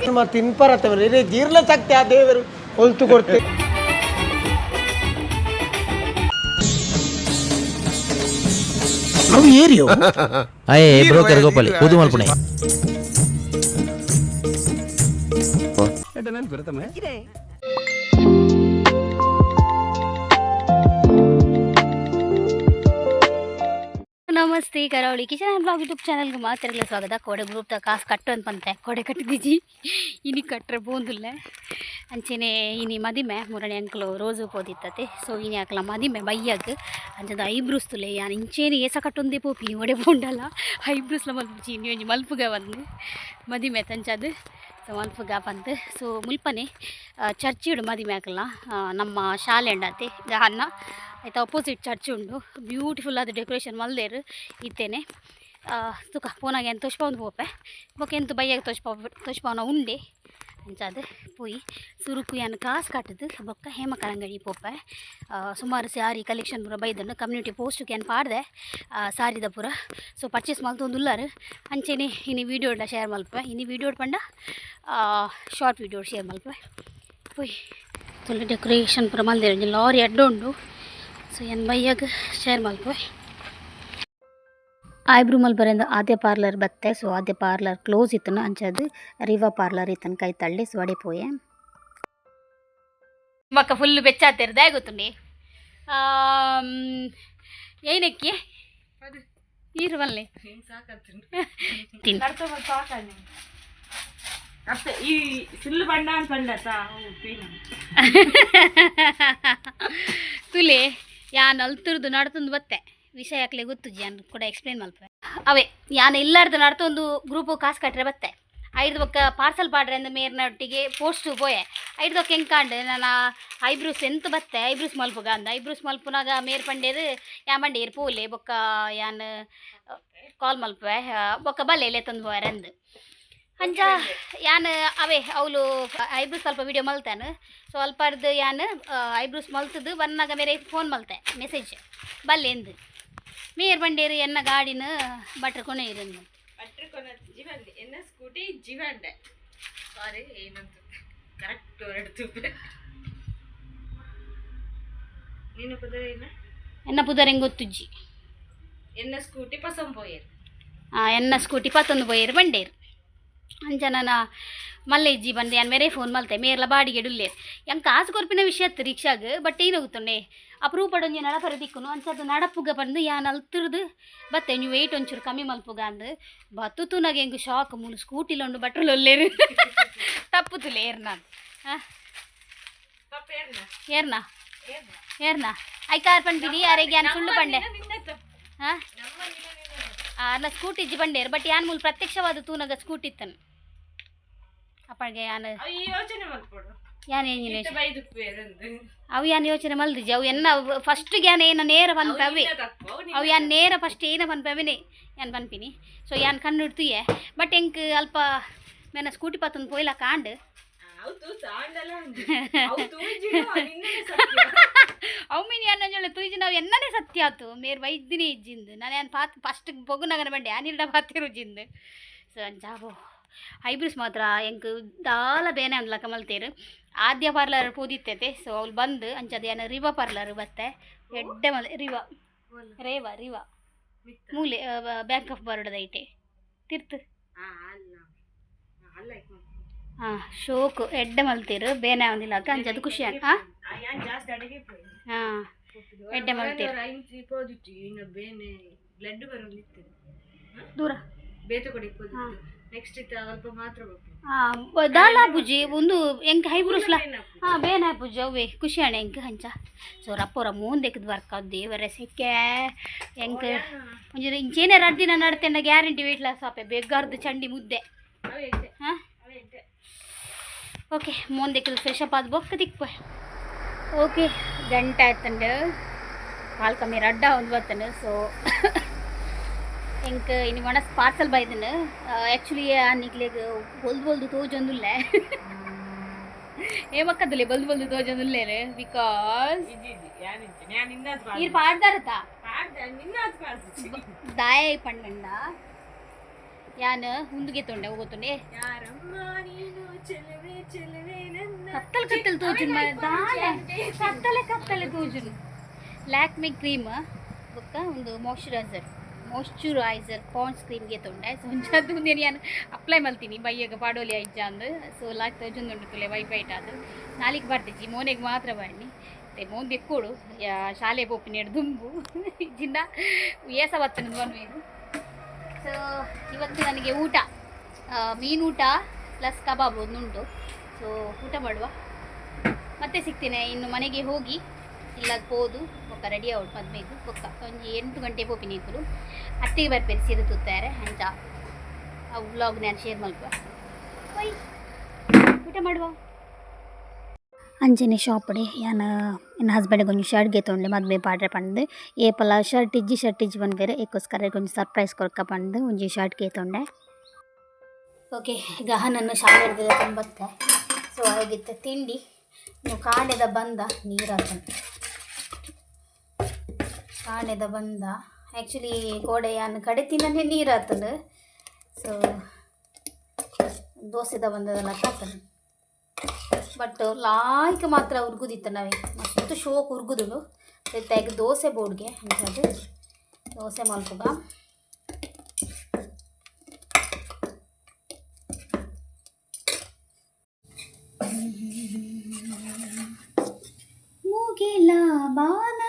ನಮ್ಮ ತಿನ್ಪರತ್ತವರು ಇರೇ ಜೀರ್ಣ ಶಕ್ತಿ ಆ ದೇವರು ಹೊಲ್ತು ಕೊಡ್ತೆ ಅವು ಏರಿಯೋ ಅಯ್ಯೇ ಬ್ರೋಕರ್ ಗೋಪಾಲಿ ಪುದು ಮಲ್ಪುಣೆ ನಮಸ್ತೆ ಕರಾವಳಿ ಕಿಚನ್ ಬ್ಲಾಗ್ ಯೂಟ್ಯೂಬ್ ಚಾನಲ್ಗೆ ಮಾತ್ರ ಸ್ವಾಗತ. ಕೋಡೆ ಗ್ರೂಪ್ ಕಾಸು ಕಟ್ಟು ಅಂತ ಬಂತೆ. ಕೊಡೆ ಕಟ್ಟಿದ್ದೀಜಿ ಇನಿ ಕಟ್ಟರೆ ಬೋಂದಿಲ್ಲ. ಅಂಚೆನೆ ಇನಿ ಮದಿಮೆ, ಮೂರನೇ ಅಂಕಲು ರೋಸು ಪೋದಿತ್ತತೆ. ಸೊ ಇನಿ ಹಾಕಲ ಮದಿಮೆ ಬೈಯಾಗ. ಅಂಚದ ಐಬ್ರೂಸ್ತುಲೆ, ಯಾನು ಇಂಚೇನೆ ಏಸ ಕಟ್ಟೊಂದೇ ಪೋಪಿ. ಒಡೆ ಬೋಂಡಲ್ಲ. ಐಬ್ರೂಸ್ಲ ಮಲ್ಪುಜಿ ಇನ್ನು ಮಲ್ಪುಗ ಬಂದು. ಮದಿಮೆ ತಂಚದು. ಸೊ ಮಲ್ಪುಗ ಬಂದು. ಸೊ ಮುಲ್ಪನೆ ಚರ್ಚಿಡು ಮದಿಮೆ ಹಾಕಲ್ಲ ನಮ್ಮ ಶಾಲೆ ಉಂಡತೆ ಅನ್ನ ಆಯ್ತಾ ಅಪೋಸಿಟ್ ಚರ್ಚ್ ಉಂಡು ಬ್ಯೂಟಿಫುಲ್ ಆದ ಡೆಕೋರೇಷನ್ ಮಲ್ದೇರು ಇತ್ತೇನೆ ತುಕ ಪೋನಾಗೆ ಎಂತ ತೋಚ್ಪೌಂದು ಪೋಪೆ ಬೊಕ ಎಂತ ಬೈಯಾಗ ತೋಚ್ಪ ತೋಚ್ಪವನ ಉಂಡೆ ಅಂಚಾದ ಪೋಯಿ ಸುರುಕು ಯಾನ್ ಕಾಸು ಕಟ್ಟದು ಬೊಕ್ಕ ಹೇಮ ಕರಂಗಡಿ ಪೋಪೆ ಆ, ಸುಮಾರು ಸ್ಯಾರಿ ಕಲೆಕ್ಷನ್ ಪೂರ ಬೈದನ್ನು ಕಮ್ಯುನಿಟಿ ಪೋಸ್ಟ್ಗೆ ಏನು ಪಾಡ್ದೆ ಸಾರಿದ ಪೂರ ಸೊ ಪರ್ಚೇಸ್ ಮಲ್ತೊಂದು ಉಲ್ಲಾರು ಅಂಚೆನೆ ಇನ್ನು ವೀಡಿಯೋ ಶೇರ್ ಮಲ್ಪೆ ಇನ್ನು ವೀಡಿಯೋ ಪಂಡ ಶಾರ್ಟ್ ವೀಡಿಯೋ ಶೇರ್ ಮಲ್ಪೆ ಪೋಯ್ ತುಳು ಡೆಕೋರೇಷನ್ ಪೂರ ಮಲ್ದೇರು ಲಾರಿ ಅಡ್ಡ ಉಂಡು ಸೊ ಎನ್ ಬೈಯಾಗ ಶೇರ್ ಮಲ್ಪೆ ಐಬ್ರೂ ಮಲ್ಬರಿಂದ ಆದ್ಯ ಪಾರ್ಲರ್ ಬತ್ತೆ. ಸೊ ಆದ್ಯ ಪಾರ್ಲರ್ ಕ್ಲೋಸ್ ಇತ್ತನು ಅಂಚದು ರಿವಾ ಪಾರ್ಲರ್ ಇತ್ತನ ಕೈ ತಳ್ಳಿ ಸೊ ಪೋಯೆ. ಮಕ್ಕ ಫುಲ್ ಬೆಚ್ಚಾತಿರ್ದೆ ಗೊತ್ತುಂಡಿ ಏನಕ್ಕೆ? ಇರುವಲ್ಲಿ ಈ ಸುಳ್ಳು ಬಣ್ಣ ಅಂತ ಬಂಡತ ತುಲೆ. ಯಾನ್ ಅಲ್ತಿರ್ದು ನಡ್ತಂದು ಬತ್ತೆ. ವಿಷಯ ಯಾಕಲೆ ಗೊತ್ತು ಜಾನ್ ಕೂಡ ಎಕ್ಸ್ಪ್ಲೇನ್ ಮಲ್ಪೆ ಅವೇ, ಯಾನ್ ಇಲ್ಲಾರ್ದು ನಡ್ತೊಂದು ಗ್ರೂಪು ಕಾಸು ಕಟ್ಟರೆ ಬತ್ತೆ. ಐದು ಬೊಕ್ಕ ಪಾರ್ಸಲ್ ಪಾಡ್ರೆ ಅಂದ ಮೇರ್ನೊಟ್ಟಿಗೆ ಪೋಸ್ಟು ಪೋಯೆ. ಐದು ಬೊಕ್ಕ ಹೆಂಕಾಂಡ್ ನಾನು ಐಬ್ರೂಸ್ ಎಂತ ಬತ್ತೆ? ಐಬ್ರೂಸ್ ಮಲ್ಪುಗ ಅಂದ. ಐಬ್ರೂಸ್ ಮಲ್ಪುನಾಗ ಮೇರ್ ಪಂಡೇದು ಯಾ ಮಂಡೇರು ಪೋಲೆ ಬೊಕ್ಕ ಯಾನ್ ಕಾಲ್ ಮಲ್ಪೆ ಬೊಕ್ಕ ಬಲ್ಲೆ ತಂದು ಅಂದು. ಅಂಚ ಯಾನ್ ಅವೇ ಅವಳು ಐಬ್ರೂಸ್ ಸ್ವಲ್ಪ ವಿಡಿಯೋ ಮಲ್ತಾನು. ಸ್ವಲ್ಪರ್ದು ಯಾನ್ ಐಬ್ರೂಸ್ ಮಲ್ತದು ಬಂದಾಗ ಮೇರೆ ಫೋನ್ ಮಲ್ತೆ ಮೆಸೇಜ್ ಬಲ್ಲೆ ಎಂದು. ಮೇರ್ ಬಂಡೇರು ಎನ್ನ ಗಾಡಿನ ಬಟ್ರ್ ಕೊನೆ ಇರಂದು. ಜೀವಂಡೆ ಎನ್ನ ಸ್ಕೂಟಿ ಜೀವಂಡೆ ಸಾರಿ ಏನಂತ. ಕರೆಕ್ಟ್ ಹೊರಡ್ತು ನೀನು ಪದರ ಏನ? ಎನ್ನ ಪುದರೆಂಗ್ ಗೊತ್ತುಜ್ಜಿ? ಎನ್ನ ಸ್ಕೂಟಿ ಪಸಂ ಪೋಯರ್. ಆ, ಎನ್ನ ಸ್ಕೂಟಿ ಪತ್ತೊಂದು ಪೋಯರು ಬಂಡೇರು. ಅಂಚ ನಾನು ಮಲ್ಲೆ ಇಜ್ಜಿ ಬಂದೆ ಯಾನ್ ಮೇರೆ ಫೋನ್ ಮಲ್ತೆ ಮೇರ್ಲ ಬಾಡಿಗೆ ಡುಲ್ಲೇರ್ ಯಂಗ್ ಕಾಸು ಕೊರ್ಪಿನ ವಿಷಯ ಅತ್ತು ರಿಕ್ಷಾಗ್ ಬಟ್ ಏನಾಗುತ್ತೊಂಡೆ ಅಪರೂಪಡೊಂಜಿ ನಡಪರ ದಿಕ್ಕುನು ಅಂಚದು ನಡಪುಗ ಬಂದು ಯಾನ್ ಅಲ್ತಿರ್ದು ಬತ್ತೆ ನೀವು ವೆಯ್ಟ್ ಒಂಚೂರು ಕಮ್ಮಿ ಮಲ್ಪುಗ ಅಂದು. ಬತ್ತುತುನಾಗ ಹೆಂಗ್ ಶಾಕ್ ಮೂಲು ಸ್ಕೂಟಿಲ ಉಂಡು ಬಟ್ರಲ್ ಒಲ್ಲೇರು ತಪ್ಪುತ್ತುಲೆ ಏರ್ ಹಾ? ಏರ್ನ? ಏರ್ನಾ? ಏರ್ನ? ಏರ್ನಾ? ಐ ಕಾರ್ ಪಂಡಿದಿ ಯಾರಿಗೆ ಯಾನ್ ಸುಳ್ಳು ಪಂಡೆ ಹಾಂ? ಅಲ್ಲ ಸ್ಕೂಟಿ ಇಜ್ಜಿ ಬಂಡೇರು ಬಟ್ ಯಾನ್ ಮೂಲ ಪ್ರತ್ಯಕ್ಷವಾದ ತೂನಗ ಸ್ಕೂಟಿ ಇತ್ತನು. ಅಪ್ಪಗೆ ಯಾನ್ ಅವು ಯಾನ್ ಯೋಚನೆ? ಮಲ್ದಿಜಿ ಅವು ಎನ್ನ ಫಸ್ಟ್ ಯಾನ್ ಏನ ನೇರ ಪನ್ಪವಿ ಅವು ಯಾನ್ ನೇರ ಫಸ್ಟ್ ಏನ ಪನ್ಪವಿನಿ ಯಾನ್ ಪನ್ಪಿನಿ ಸೊ ಯಾನ್ ಕಣ್ಣು ಇಡ್ತೀಯ ಬಟ್ ಎಂಕ್ ಅಲ್ಪ ಮೇನ ಸ್ಕೂಟಿ ಪತ್ತೊಂದು ಪೋಯ್ಲ ಕಾಂಡ್? ಅವು ಮೀನು ಯಾನ್ ಅಂಜೋಳೆ ತೂಜಿ ನಾವು ಎನ್ನನೇ ಸತ್ಯ ಆತು. ಮೇರ್ ವೈದ್ಯನೇ ಇಜ್ಜಿಂದು. ನಾನು ಯಾನ್ ಪಾತ್ ಫಸ್ಟ್ ಬೊಗುನಗನ ಬಂಡೆ ಯಾನಿಲ್ಡ ಪಾತಿರು ಜಿಂದು ಸೊ ಅಂಜಾಬೋ ಐಬ್ರೂಸ್ ಮಾತ್ರ ಎಂಕ್ ದಾಲ ಬೇನೆ ಅಂದ್ಲ ಕಮಲ್ತೇರು ಆದ್ಯ ಪಾರ್ಲರ್ ಪೂದಿತ್ತೈತೆ ಸೊ ಅವ್ಳು ಬಂದು ಅಂಚದ ಏನ ರಿವಾ ಪಾರ್ಲರ್ ಬತ್ತೆ. ಎಡ್ಡೆ ಮಲ್ ರಿವಾ. ರೇವಾ ರಿವಾ. ಮೂಲೆ ಬ್ಯಾಂಕ್ ಆಫ್ ಬರೋಡದ ಐಟೆ ತಿರ್ತು. ಹಾ ಶೋಕು. ಎಡ್ಡೆ ಮಲ್ತೀರು ಬೇನೆ ಅವನಿಲ್ಲ ಅಕ್ಕ ಅಂಚದ ಖುಷಿ ಹಾಂ. ಹಾಂ ಎಡ್ಡೆ ಮಲ್ತೀರು ದೂರ. ಬೇತೆ ಕೊಡಿ ಹಾಂ. ದಾಲ ಬುಜಿ ಒಂದು ಎಂಕ್ ಹೈಬ್ರೂಸ್ಲ ಹಾ ಬೇನೆ ಪೂಜೆ ಅವೇ ಖುಷಿ ಅಣ್ಣ ಎಂಕ್ ಹಂಚ. ಸೊ ರಪ್ಪೋರ ಮೂನ್ ದೆಕ್ಕದ ಅದು ದೇವರ ಸೆಕ್ಕೆ. ಎಂಕ್ ಒಂಚೂರು ಇಂಚೇನೆ ಎರಡು ದಿನ ನಡ್ತೇನೆ ಗ್ಯಾರಂಟಿ ವೇಟ್ಲ ಸಾಪೆ ಬೆಗ್ಗಾರ್ದು ಚಂಡಿ ಮುದ್ದೆ. ಹಾ? ಓಕೆ ಮೂನ್ ದೆಕ್ಕದ ಫ್ರೆಶ್ ಅಪ್ ಆದ ಬೊಕ್ಕ ಓಕೆ ಗಂಟೆ ಆಯ್ತಂಡು. ಕಾಲ್ ಕಮ್ಮಿ ರಡ್ಡ ಒಂದು ಬರ್ತಂಡು ಸೊ. ಎಂಕ್ ಇನ್ನು ಮನಸ್ ಪಾರ್ಸಲ್ ಬೈದನು ಆ್ಯಕ್ಚುಲಿ ನಿಕ್ಲೆಗ್ ಹೊಲ್ದು ಹೊಲ್ದು ತೋಜೊಂದುಲ್ಲೆ ಏಮಕ್ಕದಲ್ಲಿ ಬಲ್ದು ಬಲ್ದು ತೋಜೊಂದಿಲ್ಲ ಬಿಕಾಸ್ ಇದು ಪಾಡ್ದಾರತ ದಾಯ ಪಂಡಂಡ ಯಾನ್ ಮುಂದಿಗೆ ತೊಂಡೆ ಹೋಗುತ್ತುಂಡೆ ಕತ್ತಲ್ ಕತ್ತಲ್ ತೋಜುನ್ ಕತ್ತಲೆ ಕತ್ತಲೆ ತೋಜುನ್ ಲ್ಯಾಕ್ಮಿ ಕ್ರೀಮ್ ಬೊಕ್ಕ ಒಂದು ಮಾಯ್ಶ್ಚರೈಸರ್ ಮಾಯ್ಶ್ಚರೈಸರ್ ಪಾಂಡ್ಸ್ ಕ್ರೀಮ್ಗೆ ತೊಂಡೆ ಸೊ ಒಂಜಾದು ನಾನು ಅಪ್ಲೈ ಮಾಡ್ತೀನಿ. ಬೈಯಾಗ ಪಾಡೋಲಿ ಐಜ ಅಂದು. ಸೊ ಲಾಕ್ ತೋಜೊಂದುಂಡು ತುಲೆ ವೈಟ್ ಅದು. ನಾಲಿಗೆ ಬರ್ತಿಜಿ ಮೋನೆಗೆ ಮಾತ್ರ ಬರ್ನಿ ಮತ್ತೆ ಮೋನ್ ಬೆಕ್ಕೋಡು ಯಾ, ಶಾಲೆ ಪೋಪಿನೇಡು ದುಂಬು. ಜಿನ್ನ ಏಸ ಬತ್ತನದು ಬನ್ವೇನು ಸೊ ಇವತ್ತು ನನಗೆ ಊಟ. ಮೀನ್ ಊಟ ಪ್ಲಸ್ ಕಬಾಬ್ ಒಂದುಂಟು. ಸೊ ಊಟ ಮಾಡುವ. ಮತ್ತೆ ಸಿಗ್ತೇನೆ ಇನ್ನು ಮನೆಗೆ ಹೋಗಿ. ಇಲ್ಲ ರೆಡಿ ಔಟ್ ಮದ್ಮೆಗೂ ಒಕ್ಕ ಒಂಜಿ ಎಂಟು ಗಂಟೆ ಪೋಪಿನೇಕುಲು ಅತ್ತಿಗೆ ಬರ್ಪೇರಿ ಸೀರೆ ತುತ್ತಾರೆ ಅಂಚ ಆ ವ್ಲಾಗ್ ನಾನು ಶೇರ್ ಮಲ್ಪುವ ಬೈ ಊಟ ಮಾಡುವ? ಅಂಜನೆ ಶಾಪಡೆ ಯಾನ ನನ್ನ ಹಸ್ಬೆಂಡಿಗೆ ಒಂದು ಶರ್ಟ್ಗೆ ತೊಗೊಂಡೆ ಮದುವೆ ಪಾಡ್ರೆ ಪಂಡು ಏಪಲ ಶರ್ಟ್ ಇಜ್ಜಿ ಶರ್ಟ್ ಇಜ್ಜಿ ಬಂದ್ಬೇರೆ ಏಕೋಸ್ಕರ ಒಂದು ಸರ್ಪ್ರೈಸ್ ಕೊಡ್ಕ ಪಂಡು ಒಂಜಿ ಶರ್ಟ್ಗೆ ತೊಂಡೆ ಓಕೆ ಈಗ ನನ್ನ ಶಾಲೆ ತುಂಬತ್ತೆ. ಸೊ ಆಗಿತ್ತು ತಿಂಡಿ. ನೀವು ಕಾಣೆದ ಬಂದ ನೀರಾತನು ಕಾಣೆದ ಬಂದ. ಆ್ಯಕ್ಚುಲಿ ಗೋಡೆ ಯಾನು ನೀರು ಆತದ ಸೊ ದೋಸೆದ ಬಂದದೆಲ್ಲ ಕಾತದ ಬಟ್ ಲಾಯ್ಕ್ ಮಾತ್ರ ಉರ್ಗುದಿತ್ತು ನಾವೇ. ಮಸ್ತು ಶೋಕ್ ಉರ್ಗುದುಳು ಜೊತೆಗೆ ದೋಸೆ ಬೋರ್ಡ್ಗೆ ಅಂಥದ್ದು. ದೋಸೆ ಮಲ್ಪುಗ ಮುಗಿಲ ಬಾನಗಲ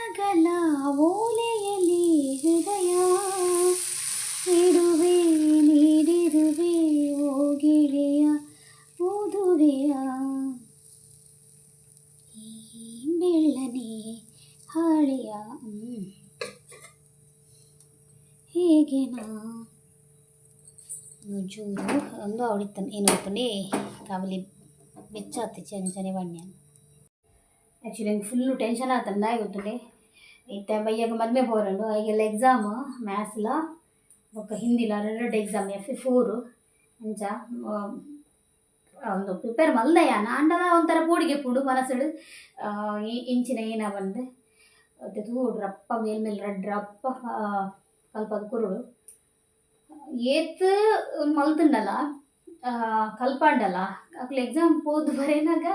ಓಲೆಯಲ್ಲಿ ಹೃದಯ ಇಡುವೆ ನೀಡಿರುವೆ ಓಗಿಳೆಯ ಓದುವೆಯ ಈ ಬೆಳ್ಳನೆ ಹಾಳೆಯ ಹ್ಮ್. ಹೇಗೆ ನಾ ಚೂರು ಒಂದು ಅವಳಿತ್ತನು ಏನು ಗೊತ್ತಂಡಿ ಕಾವಲಿ ಬೆಚ್ಚಾತಿ ಚಂಚನೆ ಬಣ್ಣ ಆ್ಯಕ್ಚುಲಿ ನಂಗೆ ಫುಲ್ಲು ಟೆನ್ಷನ್ ಆತಂದ ಗೊತ್ತುಂಡೆ ಇತ್ತೆ ಬೈಯಾಗ ಮದುವೆ ಬೋರಲು ಈಗೆಲ್ಲ ಎಕ್ಸಾಮ್ ಮ್ಯಾಥ್ಸ್ಲ ಬೊಕ್ಕ ಹಿಂದಿಲ ಎರಡು ಎಕ್ಸಾಮ್ ಎಫ್ ಫೋರು ಅಂಚ ಒಂದು ಪ್ರಿಪೇರ್ ಮಲ್ದಯ್ಯ ನಾಂಡಲ ಒಂಥರ ಪೂಡಿಗೆ ಪುಡು ಮನಸ್ಸಿಡು ಇಂಚಿನ ಏನ ಬಂದೆ ಅದು ತೂಡು ರಪ್ಪ ಮೇಲ್ಮೇಲೆ ರಡ್ ರಪ್ಪ ಕಲ್ಪದ ಕುರುಡು. ಏತ್ ಮಲ್ತಂಡಲ್ಲ ಕಲ್ಪಾಂಡಲ್ಲ ಅಕ್ಲ ಎಕ್ಸಾಮ್ ಹೋದ್ ಬರೇನಾಗ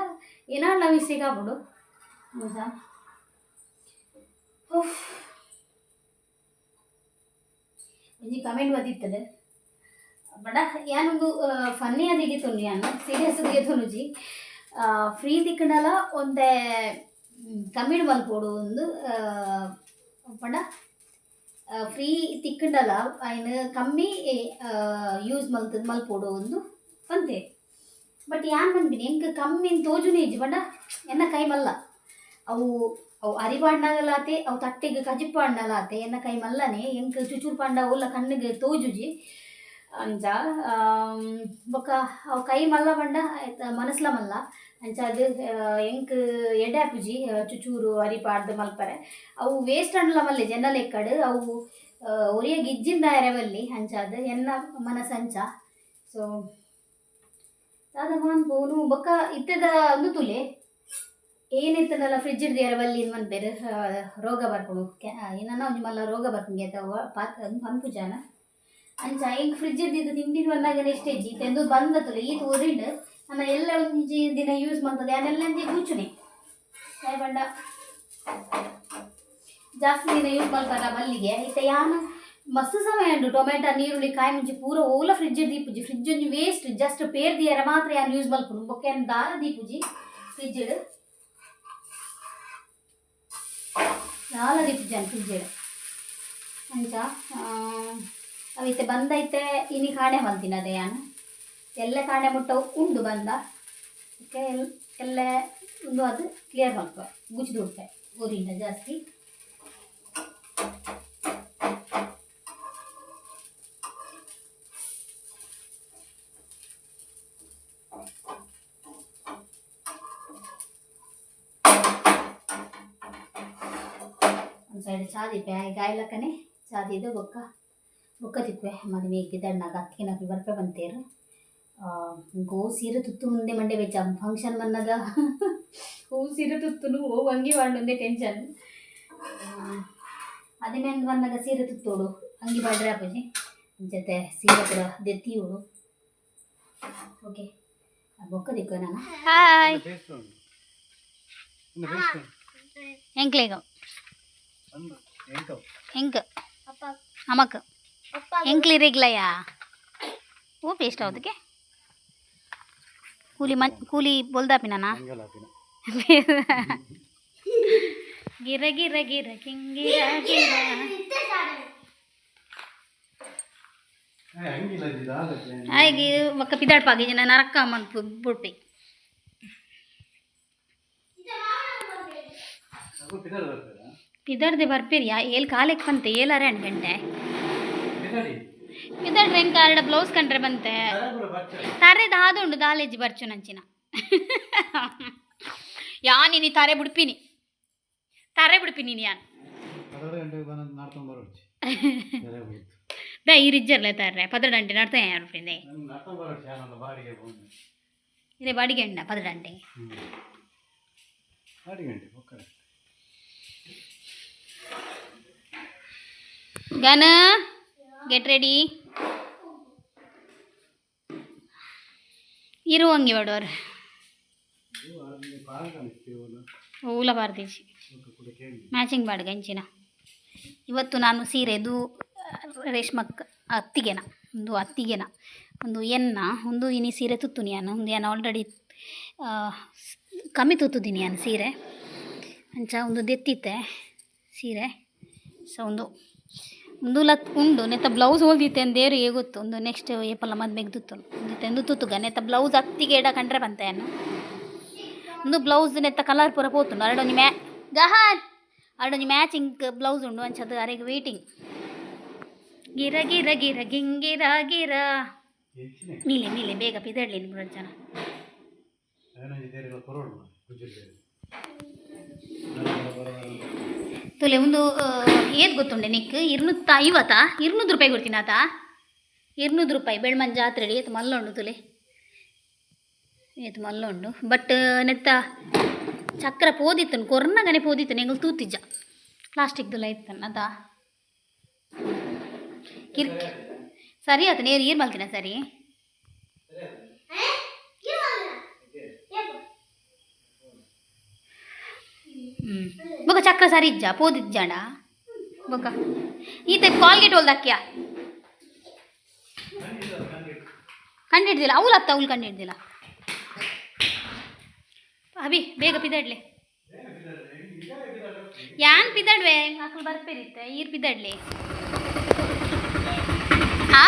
ಏನಾಂಡ ಮಿಸ್ಟೇಕ್ ಆಗ್ಬಿಡು ಹೌದಾ ಉಫ್. ಒಂಜಿ ಕಮೆಂಟ್ ಬಂದಿತ್ತದೆ ಬಡ, ಯಾನೊಂದು ಫನ್ನಿ ಅದಿಗೆ ತೊಂದು ಯಾನು ಸೀರಿಯಸ್ ಅದಿಗೆ ತೊನುಜಿ ಫ್ರೀ ತಿಕ್ಕಂಡಲ್ಲ ಒಂದೆ ಕಮೆಂಟ್ ಮಲ್ಪೋಡು ಒಂದು ಬಡ ಫ್ರೀ ತಿಕ್ಕಂಡಲ ಅಯ್ನ ಕಮ್ಮಿ ಯೂಸ್ ಮಲ್ತ ಮಲ್ಪೋಡು ಒಂದು, ಅಂತೆ. ಬಟ್ ಯಾನ್ ಬಂದಿನಿ ಎಂಕ್ ಕಮ್ಮಿ ತೋಜುನೇ ಇಜ್ಜಿ ಬಡ, ಎನ್ನ ಕೈ ಮಲ್ಲ ಅವು ಅವು ಅರಿಬಾಂಡಲಾತೆ ಅವು ತಟ್ಟೆಗೆ ಕಜಿಪ್ಪು ಅಂಡಲಾತೆ ಎನ್ನ ಕೈ ಮಲ್ಲನೆ ಎಂಕ್ ಚುಚುರು ಪಾಂಡ ಉಲ್ಲ ಕಣ್ಣಿಗೆ ತೋಜುಜಿ. ಅಂಚ ಬೊಕ್ಕ ಅವು ಕೈ ಮಲ್ಲ ಪಂಡ ಮನಸ್ಲ ಮಲ್ಲ. ಅಂಚ ಅದು ಎಂಕ್ ಎಡ್ಯಾಪುಜಿ ಆ, ಚುಚೂರು ಅರಿಪಾಡ್ದು ಮಲ್ಪರೆ. ಅವು ವೇಸ್ಟ್ ಅಂಡ್ಲ ಮಲ್ಲೆ ಜನಲ್ ಎಕ್ಕಡು ಅವು ಒರಿಯ ಗಿಜ್ಜಿಂದ ಎರವಲ್ಲಿ ಅಂಚ ಅದು ಎನ್ನ ಮನಸ್ಸಂಚ ಸೊ ಅದ ಮಾನ್ಪೋನು ಬೊಕ್ಕ ಇತ್ತದ ಒಂದು ತುಲೆ. ಏನಿತ್ತದಲ್ಲ ಫ್ರಿಜ್ ಹಿಡ್ದು ಎರವಲ್ಲಿ ಬೇರೆ ರೋಗ ಬರ್ಕೊಂಡು. ಒಂಜಿ ಮಲ್ಲ ರೋಗ ಬರ್ತಂಗೆ ಅಥವಾ ಪಾತ್ ಪಂಪುಜಾನ ಅಂಚ ಈಗ ಫ್ರಿಜ್ ಇದ್ದಿದ್ದು ತಿಂಡಿನ ಬಂದಾಗ ಎಷ್ಟೇ ಜಿ ತೆಂದು ಬಂದತ್ತಲ್ಲ, ಈ ತೋರಿಡ್ ನನ್ನ ಎಲ್ಲ ಒಂಜಿ ದಿನ ಯೂಸ್ ಮಾಡ್ತದೆ, ಅದೆಲ್ಲ ಕೂಚುನೆ. ಬಂಡ. ಜಾಸ್ತಿ ದಿನ ಯೂಸ್ ಮಾಡ್ತಾರ ಮಲ್ಲಿಗೆ. ಇತ್ತ ಯಾನ, ಮಸ್ತ್ ಸಮಯ ಉಂಟು. ಟೊಮೆಟೊ ನೀರುಳ್ಳಿ ಕಾಯಿ ಮುಂಚೆ ಪೂರ ಓಲ ಫ್ರಿಜ್ ದೀಪುಜಿ ಫ್ರಿಜ್ ಒಂಜಿ ವೇಸ್ಟ್ ಜಸ್ಟ್ ಪೇರ್ ದಿಯರ ಮಾತ್ರ ಯಾರು ಯೂಸ್ ಮಾಡ್ಕೊಂಡು. ಬೊಕ್ಕೆ ದಾರ ದೀಪುಜಿ ಫ್ರಿಜ್ ದೀಪುಜಿ ಅನ್ ಫ್ರಿಜ್ ಅಂಚ ಅವಿತ್ತೆ ಬಂದೈತೆ ಇನಿ ಕಾಣೆ ಅದೇ ಯಾನು ಎಲ್ಲ ಕಾಣೆ ಮುಟ್ಟ ಉಂಡು ಬಂದ. ಎಲ್ಲ ಎಲ್ ಎಲ್ಲ ಅದು ಕ್ಲಿಯರ್ ಮಾಡ್ಕೊ. ಗುಚ್ಚಿದು ಉಡ್ತೆ ಜಾಸ್ತಿ. ಸೈಡ್ ಚಾದಿಪ್ಪೆ ಗಾಯ್ಲಕ್ಕನೆ ಚಾದಿದ್ದು ಬೊಕ್ಕ ಬೊಕ್ಕ ತಿಪ್ಪೆ ಮದುವೆಗೆ ದಂಡಾಗ ಅತ್ತಿಗೆ ಬರ್ಪೆ ಬಂತೇರು ಗೋ ಸೀರೆ ತುತ್ತು ಮುಂದೆ ಮಂಡೆ ಬೆಚ್ಚ ಫಂಕ್ಷನ್ ಬಂದಾಗ ಹೂ ಸೀರೆ ತುತ್ತುನು ಓ ಅಂಗಿ ಒಂದೇ ಟೆನ್ಷನ್ ಹದಿನೆಂಟು ಬಂದಾಗ ಸೀರೆ ತುತ್ತೋಡು ಅಂಗಿ ಬಾಡ್ರೆ ಅಪ್ಪಜಿ ಜೊತೆ ಸೀರೆ ಕೂಡ ದೆತ್ತಿ ಇವಳು ಓಕೆ ಬೊಕ್ಕ ದಿಕ್ಕು ನಾನು ಹಾಯ್ ಎಂಕ್ಲೇಗ ಹೆಂಗ್ ಅಮ್ಮಕ್ಕ ಎಂಕ್ಲಿರಿಗ್ಲಯ್ಯ ಓ ಪೇಸ್ಟ್ ಅವದಕ್ಕೆ ಕೂಲಿ ಮನ್ ಕೂಲಿ ಬೋಲ್ದಾಪಿನ ಗಿರ ಗಿರ ಗಿರ ಕಿಂಗಿರ ಗಿರ ಆಯ್ಗೆ ಒಕ್ಕ ಪಿದಾಡ್ಪಾಗಿ ಜನ ನರಕ್ಕ ಮನ್ಪು ಬುಟ್ಟಿ ಪಿದಾಡ್ದೆ ಬರ್ಪಿರ್ಯಾ? ಏಲ್ ಕಾಲೆಕ್ ಬಂತೆ ಏಲಾರೆ ಎಂಟು ಗಂಟೆ? ಪಿದಾಡ್ರೆ ಹೆಂಗೆ ಕಾರ್ಡ ಬ್ಲೌಸ್ ಕಂಡ್ರೆ ಬಂತೆ. ತರೆದ ಹಾದುಂಡು ದಾಲೇಜಿ ಬರ್ಚು ನಂಚಿನ. ಯಾ ನೀನು ತಾರೆ ಬಿಡ್ಪಿನಿ. ತಾರೆ ಬಿಡ್ಪಿನಿ ಯಾನ್. ದೇ ಈ ರಿಜ್ಜರ್ಲೆ ತರ್ರೆ ಪದಡಂಟೆ ನಡ್ತಾ ಯಾರು ಫ್ರೆಂಡೆ? ಇದೇ ಬಾಡಿಗೆ ಅಂಡ ಪದಡಂಟೆ ಗನ? ಗೆಟ್ ರೆಡಿ ಇರುವಂಗೆ ಬಡವರು ಊಲ ಬಾರ್ದೇಶಿ ಮ್ಯಾಚಿಂಗ್ ಬಾಡ್ಗೆ ಗಂಚಿನ ಇವತ್ತು ನಾನು ಸೀರೆದು ರೇಷ್ಮಕ್ ಅತ್ತಿಗೆನ, ಒಂದು ಅತ್ತಿಗೆನ, ಒಂದು ಎನ್ನ, ಒಂದು ಇನಿ ಸೀರೆ ತುತ್ತುನಿ ನಾನು, ಒಂದು ಏನು ಆಲ್ರೆಡಿ ಕಮ್ಮಿ ತುತ್ತಿದ್ದೀನಿ ನಾನು ಸೀರೆ. ಅಂಚ ಒಂದು ದೆತ್ತಿತ್ತೆ ಸೀರೆ. ಸೊ ಒಂದು ಒಂದು ಲತ್ ಉಂಡು, ನೆತ್ತ ಬ್ಲೌಸ್ ಹೊಲ್ದಿತ್ತೆ ಅಂದೇರಿಗೆ ಗೊತ್ತು. ಒಂದು ನೆಕ್ಸ್ಟ್ ಏಪಲ್ಲ ಮದ್ಮೆಗೆ ತುತ್ತು ಒಂದು ತೆಂದು ತುತ್ತುಗ ನೆತ್ತ ಬ್ಲೌಸ್ ಅತ್ತಿಗೆ ಎಡ ಕಂಡ್ರೆ ಬಂತೆಯನ್ನು ಒಂದು ಬ್ಲೌಸ್ ನೆತ್ತ ಕಲರ್ ಪೂರ ಪೋತುಂಡು. ಅರಡೊಂದು ಮ್ಯಾ ಗಹನ್! ಅರಡೊಂಜಿ ಮ್ಯಾಚಿಂಗ್ ಬ್ಲೌಸ್ ಉಂಡು. ಅಂಚದು ಅರೆಗೆ ವೇಟಿಂಗ್ ಗಿರ ಗಿರ ಗಿರ, ಗಿಂಗಿರ, ಗಿರ. ನೀಲೆ ನೀಲೆ, ಬೇಗ ಪಿದಡ್ಲಿ ನಿಮ್ಗೆ ಜನ. ತುಲೆ ಒಂದು ಏದು ಗೊತ್ತುಂಡೆ ನಿಕ್? ಇರ್ನೂತ್ತ ಐವತ್ತಾ? ಇರ್ನೂರು ರೂಪಾಯಿ ಕೊಡ್ತೀನಿ ಆತ. ಇರ್ನೂರು ರೂಪಾಯಿ, ಬೆಳ್ಮನ್ ಜಾತ್ರೆ ಏತು ಮಲ್ಲೊಂಡು ತುಲೆ. ಏತು ಮಲ್ಲೊಂಡು. ಬಟ್ ನೆತ್ತ ಚಕ್ರ ಪೋದಿತ್ತು ಕೊರ್ನಗನೆ ಪೋದಿತ್ತು ನೆಂಗಲ್ ತೂತಿಜ್ಜ. ಪ್ಲಾಸ್ಟಿಕ್ದುಲ್ಲ ಇತ್ತನ್ನ ಅದ ಕಿರ್ಕಿ. ಸರಿ ಆತ, ನೀರು ಏರು ಮಲ್ತಿನ ಸರಿ? ಬೊಕ ಚಕ್ರ ಸರಿ ಇಜ್ಜ ಪೋದಿಜ್ಜಾಡ ಬೊಕ ಈತ ಕಾಲ್ಗೇಟ್ ಕಂಡು ಕಂಡಿಡ್ದಿಲ್ಲ ಅವ್ಲು ಅತ್ತ ಅವ್ಲು ಕಂಡಿಡ್ದಿಲ್ಲ. ಅಭಿ ಬೇಗ ಪಿದಾಡ್ಲೆ. ಯಾನ್ ಪಿದಾಡ್ವೆ? ಮಕ್ಕಳು ಬರ್ಪೇರಿತ್ತೆ ಈರ್ ಪಿದಾಡ್ಲಿ. ಹಾ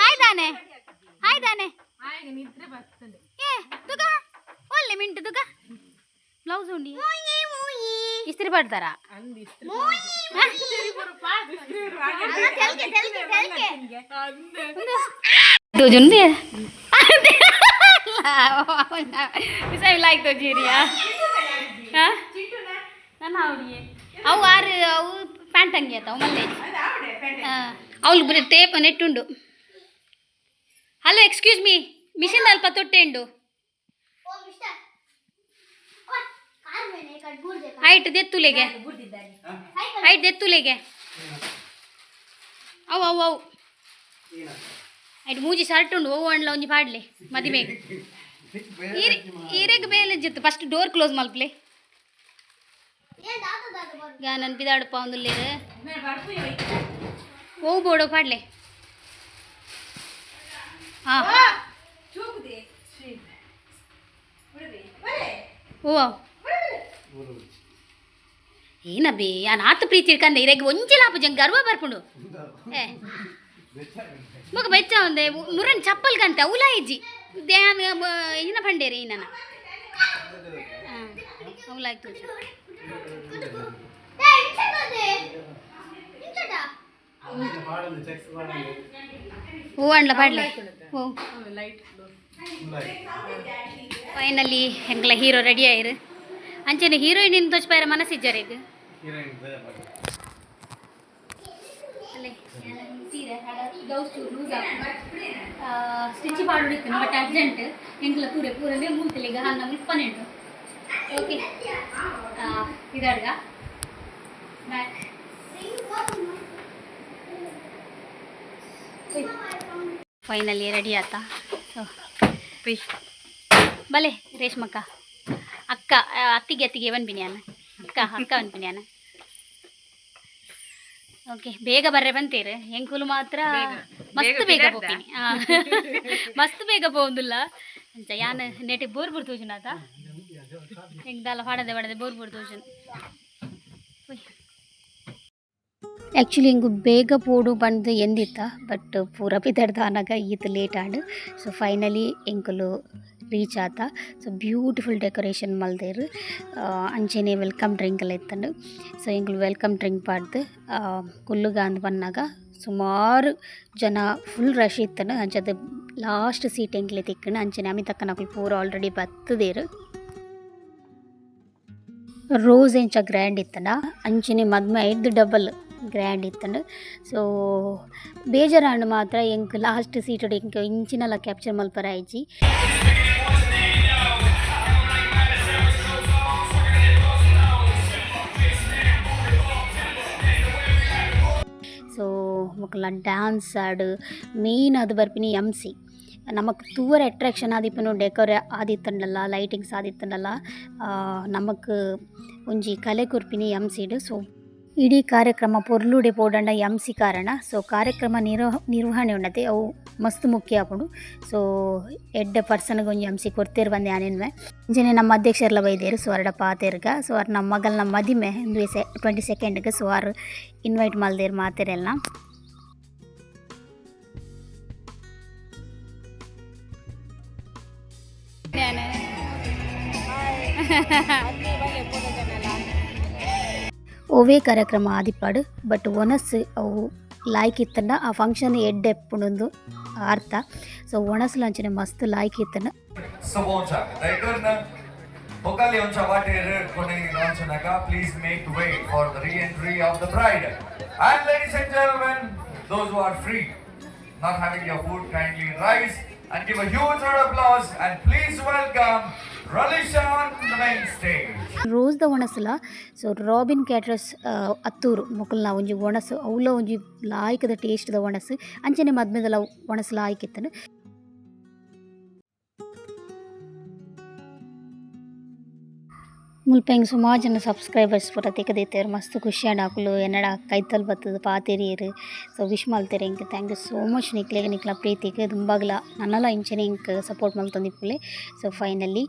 ಹಾಯ್ ತಾನೆ ಹಾಯ್ ತಾನೆ ಏ ತುಗ ಒಳ್ಳೆ ಮಿಂಟು ತುಗ ಬ್ಲೌಸ್ ಉಂಡಿ? ಇಸ್ತ್ರಿ ಪಡ್ತಾರ? ಅವಳಿಗೆ ಅವು ಆರು ಅವು ಪ್ಯಾಂಟ್ ಅಂಗಿ ಆತ ಅವು ಮಲ್ಲೆ ಅವಳು ಬರೀ ಟೇಪ್ ನೆಟ್ಟುಂಡು. ಹಲೋ ಎಕ್ಸ್ಕ್ಯೂಸ್ ಮೀ ಮಿಷಿನ್ ಅಲ್ಪ ಹೈಟ್ ದೆತ್ತುಲೆಗೆ ಹೈಟ್ ದೆತ್ತುಲೆಗೆ ಅವು ಅವು ಅವು ಐಟ್ ಮೂಜಿ ಶರ್ಟ್ ಉಂಡು ಓ ಅಂಡ್ಲ ಒಂಜಿ ಪಾಡ್ಲೆ ಮದಿಮೆಗೆ. ಈರೆ ಈರೆಗ್ ಬೇಲೆ ಜಿತ್ತು ಫಸ್ಟ್ ಡೋರ್ ಕ್ಲೋಸ್ ಮಲ್ಪ್ಲೆ ಈಗ ನನ್ನ ಬಿದಾಡಪ್ಪ ಒಂದು ಓ ಬೋಡೋ ಪಾಡ್ಲೆ. ಹಾಂ ಓ ಏನಬಿ ಆ ನಾತು ಪ್ರೀತಿ ಇಡ್ಕಂದೆ ಇರೆಗ್ ಒಂಜಿ ಲಾಪ ಜಂಗ್ ಗರ್ವ ಬರ್ಪುಂಡು. ಏ. ಮಗ ಬೆಚ್ಚ ಒಂದೆ ಮುರನ್ ಚಪ್ಪಲ್ ಕಂತ ಉಲಾ ಇಜ್ಜಿ ಧ್ಯಾನ್ ಇನ್ನ ಪಂಡೇರಿ ಇನ್ನನ. ಉಲಾಯ್ತು. ಹೂ ಅಂಡ್ಲ ಪಾಡ್ಲೆ. ಹೂ. ಫೈನಲಿ ಹೆಂಗ್ಲ ಹೀರೋ ರೆಡಿ ಆಯ್ರು ಅಂಚನೆ ಹೀರೋಯಿನ್ ತೋಚ್ಪಾಯ್ರ ಮನಸ್ಸಿಜ್ಜಾರ ಈಗ ಸ್ಟಿಚ್ ಮಾಡಿತ್ತು ಬಟ್ ಅರ್ಜೆಂಟ್ ಎಂಕ್ಲ ತೂರೆ ಪೂರ ಮೂಲ್ತಿಲ್ಲ ಈಗ ಹನ್ನ ಮುಪ್ಪನೆಂಟು ಓಕೆ ಇದಾಡ್ಗ ಬ್ಯಾಕ್ ಫೈನಲಿ ರೆಡಿ ಆತ? ಸೊ ಬಲೆ ರೇಷ್ಮಕ್ಕ. ಅಕ್ಕ ಅತ್ತಿಗೆ ಅತ್ತಿಗೆ ಒನ್ ಬಿನಿಯಾನ. ಅಕ್ಕ ಅಕ್ಕ ಒಂದು ಬಿನಿಯಾನ. ಓಕೆ ಬೇಗ ಬರ್ರೆ ಬಂತೀರಿ. ಎಂಕುಲು ಮಾತ್ರ ಮಸ್ತ್ ಬೇಗ ಹೋಗ್ತೀನಿ. ಮಸ್ತ್ ಬೇಗ ಬೋದಿಲ್ಲ ಜಯಾನ ಯಾನ್ ನೆಟಿ ಬೋರ್ ಬುರ್ ತೂಜುನಾತ ಹೆಂಗ್ದಲ್ಲ ಹೊಡದೆ ಹೊಡದೆ ಬೋರ್ ಬುಡ್ ತೂಜುನ್ ಆ್ಯಕ್ಚುಲಿ ಹಿಂಗೆ ಬೇಗ ಪೋಡು ಬಂದು ಎಂದಿತ್ತ ಬಟ್ ಪೂರ ಅನ್ನಾಗ ಈತ ಲೇಟ್ ಆಡು. ಸೊ ಫೈನಲಿ ಎಂಕುಲು ರೀಚ್ ಆತ. ಸೊ ಬ್ಯೂಟಿಫುಲ್ ಡೆಕೋರೇಷನ್ ಮಲ್ದೇರು. ಅಂಚೆನೆ ವೆಲ್ಕಮ್ ಡ್ರಿಂಕ್ ಎಲ್ಲ ಇತ್ತಂಡು. ಸೊ ಎಂಕುಲು ವೆಲ್ಕಮ್ ಡ್ರಿಂಕ್ ಪಾಡ್ದು ಕುಲ್ಲುಗ ಅಂದ್ ಬಂದಾಗ ಸುಮಾರು ಜನ ಫುಲ್ ರಶ್ ಇತ್ತಂಡು. ಅಂಚದ ಲಾಸ್ಟ್ ಸೀಟ್ ಎಂಕ್ಲೆ ತಿಕ್ಕಣ ಅಂಚನೆ ಅಮಿ ತಕ್ಕ ಪೂರ ಆಲ್ರೆಡಿ ಬತ್ತದೇರು. ರೋಸ್ ಎಂಚ ಗ್ರ್ಯಾಂಡ್ ಇತ್ತಂಡ. ಅಂಚನೆ ಮದ್ಮೆ ಐದು ಡಬಲ್ ಗ್ರ್ಯಾಂಡ್ ಇತ್ತಂಡು. ಸೊ ಬೇಜಾರಾಂಡ್ ಮಾತ್ರ ಎಂಕ್ ಲಾಸ್ಟ್ ಸೀಟ್ ಎಂಕ್ ಇಂಚಿನಲ್ಲ ಕ್ಯಾಪ್ಚರ್ ಮಲ್ಪರ ಆಯ್ಜಿ ಸೊ ಮಕ್ಕಳ ಡ್ಯಾನ್ಸ್ ಆಡು ಮೇಯ್ನ್ ಅದು ಬರ್ಪಿನಿ ಎಂ ಸಿ ನಮಕ್ ತೂವರ ಅಟ್ರಾಕ್ಷನ್ ಆದಿಪ್ಪನು ಡೆಕೋರೇ ಆದಿತ್ತಂಡಲ್ಲ ಲೈಟಿಂಗ್ಸ್ ಆದಿತ್ತಂಡಲ್ಲ ನಮಕ್ ಒಂಜಿ ಕಲೆ ಕುರ್ಪಿನಿ ಎಂ ಸಿಡ್ ಸೊ ಇಡೀ ಕಾರ್ಯಕ್ರಮ ಪೊರ್ಲುಡೆ ಪೋಡಂಡ ಎಂ ಸಿ ಕಾರಣ ಸೊ ಕಾರ್ಯಕ್ರಮ ನಿರ್ವ ನಿರ್ವಹಣೆ ಉಂಡತೆ ಅವು ಮಸ್ತ್ ಮುಖ್ಯ ಆಪುಂಡು ಸೊ ಎಡ್ಡ ಪರ್ಸನ್ಗೆ ಒಂಜಿ ಎಂ ಸಿ ಕೊಡ್ತೇರು ಬಂದೆ ಆನೆನ್ವೆ ಇಂಜನೆ ನಮ್ಮ ಅಧ್ಯಕ್ಷರೆಲ್ಲ ಬೈದೇರು ಸೊ ಅರ್ಡ ಪಾತೆರ್ಗ ಸೊ ಅವ್ರು ನಮ್ಮ ಮಗಲ್ನ ಮದಿಮೆ ಒಂದು ಸೆ ಟ್ವೆಂಟಿ ಸೆಕೆಂಡ್ಗೆ ಸೊ ಅವ್ರು ಇನ್ವೈಟ್ ಮಲ್ದೇರು ಮಾತೆರೆಲ್ಲ ಓವೇ ಕಾರ್ಯಕ್ರಮ ಆದಿಪ್ಪಾಡು ಬಟ್ ಒನಸ್ ಅವು ಲಾಯ್ಕ್ ಇತ್ತಂಡ ಆ ಫಂಕ್ಷನ್ ಎಡ್ಡೆಪ್ಪುಂಡು ಅರ್ಥ ಸೊ ಒಣಸ್ಲಂಚನೆ ಮಸ್ತ್ ಲಾಯ್ಕ್ ಇತ್ತಂಡ Saboncha. Daikurna. Pokali oncha water koning nonchunaka. Please make way for the re-entry of the bride. And ladies and gentlemen, those who are free, not having your food, kindly rise and give a huge round of applause and please welcome Ralisha on the main stage. ರೋಸ್ದ ಒಣಸಲ so Robin ಕ್ಯಾಟ್ರಸ್ ಅತ್ತೂರು ಮೊಕಲ್ನ ಒಂಜಿ ಒಣಸು ಅವಲ ಒಂಜಿ ಲಾಯ್ಕದ ಟೇಸ್ಟ್ದ ಒಣಸು ಅಂಚನೆ ಮದ್ಮೆದಲ ಒಣಸು ಲಾಯ್ಕಿತ್ತನು ಮುಲ್ಪ ಹಿಂಗೆ ಸುಮಾರು ಜನ ಸಬ್ಸ್ಕ್ರೈಬರ್ಸ್ ಪೂರ ತಿಕ್ಕದಿತ್ತೇರು ಮಸ್ತ್ ಖುಷಿ ಆಂಡ್ ಹಾಕಲು ಎನ್ನಡ ಕೈತಲ್ ಬತ್ತದ ಪಾತೇರಿಯರು ಸೊ ವಿಶ್ ಮಲ್ತೇರೆ ಇಂಕ್ ಥ್ಯಾಂಕ್ ಯು ಸೋ ಮಚ್ ನಿಕ್ಲೆಗೆ ನಿಕ್ಲ ಪ್ರೀತಿಗೆ ದುಂಬಾಗ್ಲ. ನನ್ನಲ್ಲ ಇಂಚನೆ ಇಂಕ್ ಸಪೋರ್ಟ್ ಮಲ್ತೊಂದಿಪ್ಪುಲೆ ಸೊ ಫೈನಲಿ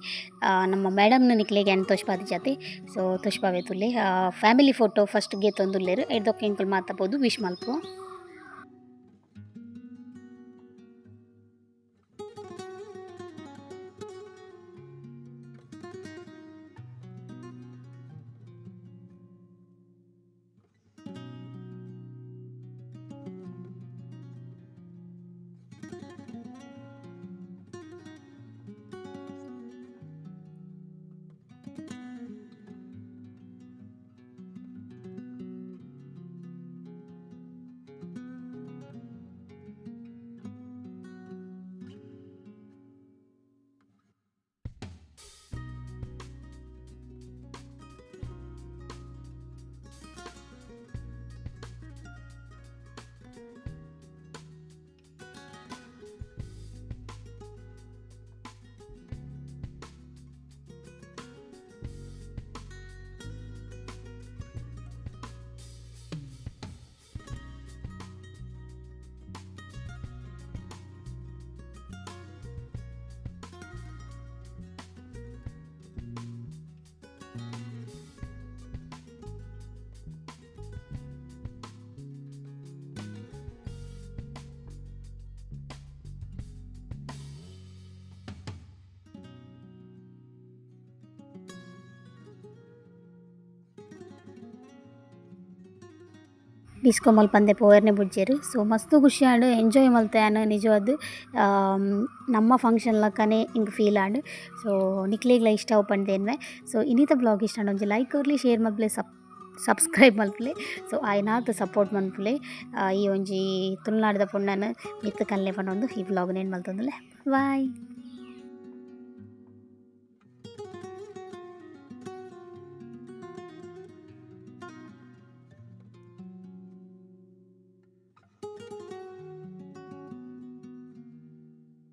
ನಮ್ಮ ಮೇಡಮ್ನ ನಿಕ್ಲೆಗೆ ಎನ್ ತೋಷ್ಪಾದಿ ಜಾತೆ. ಸೊ ತೋಷ್ಪಾವೆ ತುಲೆ ಫ್ಯಾಮಿಲಿ ಫೋಟೋ ಫಸ್ಟ್ಗೆ ತೊಂದುಲ್ಲೇರು ಎಡ್ದೊಕ್ಕೆ ಇಂಕಲ್ ಮಾತಾಬೋದು ವಿಶ್ ಮಲ್ಪು ಡಿಸ್ಕೋ ಮಲ್ಪಂದೆ ಪೋಯರ್ನೆ ಬುಡ್ಜೆರ್. ಸೊ ಮಸ್ತ್ ಖುಷಿ ಆಂಡ್ ಎಂಜಾಯ್ ಮಲ್ತಾಯನ್ ನಿಜವಾದ ನಮ್ಮ ಫಂಕ್ಷನ್ ಲಕ್ಕನೆ ಇಂಕ್ ಫೀಲ್ ಆಂಡ್. ಸೊ ನಿಕ್ಲಿಗ್ಲ ಇಷ್ಟ ಪಂಡೇನ್ವೆ ಸೊ ಇನ್ನಿತ ಬ್ಲಾಗ್ ಇಷ್ಟ ಒಂಜಿ ಲೈಕ್ ಕೊರ್ಲಿ ಶೇರ್ ಮಲ್ಪಲೆ ಸಪ್ ಸಬ್ಸ್ಕ್ರೈಬ್ ಮಲ್ಪಲೆ ಸೊ ಆಯ್ನಾತ್ ಸಪೋರ್ಟ್ ಮಲ್ಪಲೆ ಈ ಒಂಜಿ ತುಳುನಾಡದ ಪುಣ್ಣನ ಮಿತ್ತ್ ಕಲ್ಲೆ ಪಂಡ ಒಂದು ಈ ಬ್ಲಾಗ್ ನೆನ್ ಮಲ್ತೊಂದುಲೆ ಬಾಯ್